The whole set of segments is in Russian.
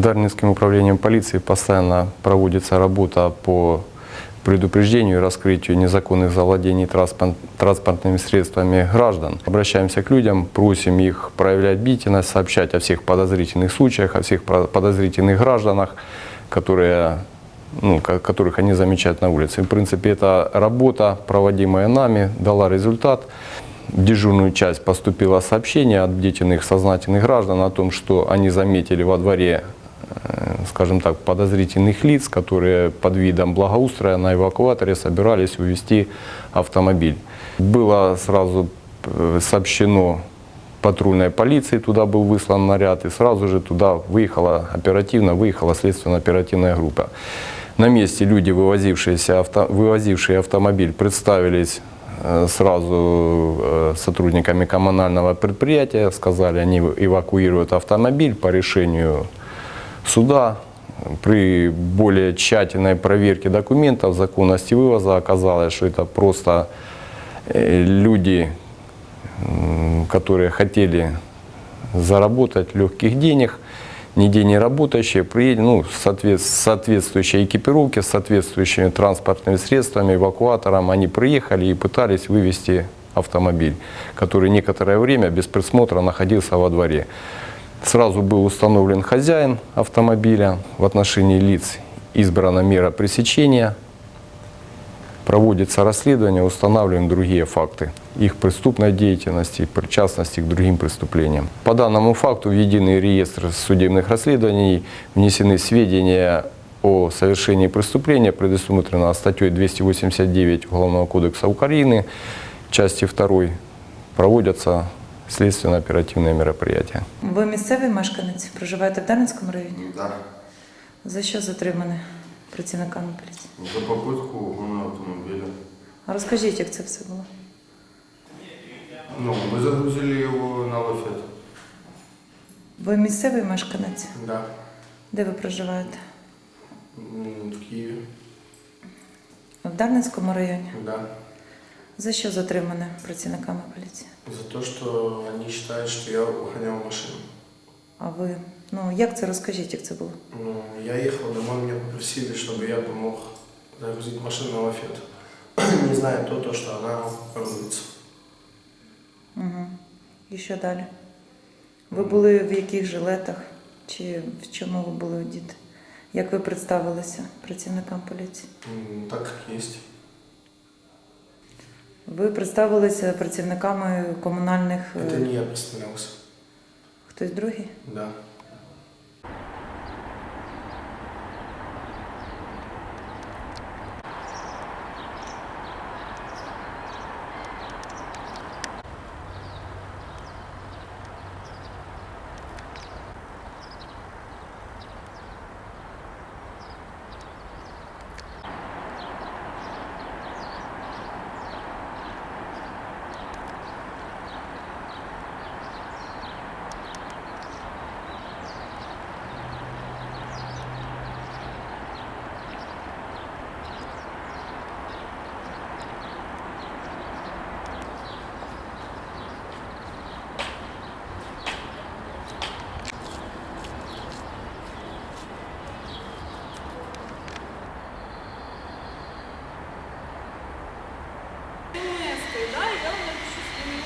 Дарницким управлением полиции постоянно проводится работа по предупреждению и раскрытию незаконных завладений транспорт- транспортными средствами граждан. Обращаемся к людям, просим их проявлять бдительность, сообщать о всех подозрительных случаях, о всех подозрительных гражданах, которые, ну, ко- которых они замечают на улице. В принципе, эта работа, проводимая нами, дала результат. В дежурную часть поступило сообщение от бдительных сознательных граждан о том, что они заметили во дворе, скажем так, подозрительных лиц, которые под видом благоустроя на эвакуаторе собирались увезти автомобиль. Было сразу э, сообщено патрульной полиции, туда был выслан наряд, и сразу же туда выехала оперативно, выехала следственно-оперативная группа. На месте люди, вывозившиеся авто, вывозившие автомобиль, представились э, сразу э, сотрудниками коммунального предприятия, сказали, они эвакуируют автомобиль по решению суда. При более тщательной проверке документов, законности вывоза оказалось, что это просто э, люди, которые хотели заработать легких денег, нигде не работающие, приедем, ну, соответствующей экипировки, с соответствующими транспортными средствами, эвакуатором, они приехали и пытались вывести автомобиль, который некоторое время без присмотра находился во дворе. Сразу был установлен хозяин автомобиля, в отношении лиц избрана мера пресечения, проводится расследование, устанавливаем другие факты их преступной деятельности, причастности к другим преступлениям. По данному факту в единый реестр судебных расследований внесены сведения о совершении преступления, предусмотрено статьей 289 Уголовного кодекса Украины, части 2, проводятся следственно-оперативные мероприятия. Ви місцевий мешканець, проживаєте в Дарницькому районі? Да. За що затримані працівниками поліції? За попытку угона автомобиля. А розкажіть, як це все було? Ну, мы загрузили его на лафет. Ви місцевий мешканець? Да. Де ви проживаєте? М, В Киеве. В Дарницькому районі? Да. За що затримані працівниками поліції? За то, что они считают, что я угонял машину. А ви, ну як це розкажіть, як це було? Ну, я ехал домой, меня попросили, чтобы я помог загрузить машину на лафет. Не зная то, то, что она грузится. Угу. І що далі? Ви були в яких жилетах? Чи в чому ви були одіти? Як ви представилися працівникам поліції? М, Так как есть. Ви представилися працівниками комунальних Это е, не я представлялся. хтось другий? Да.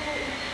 はい。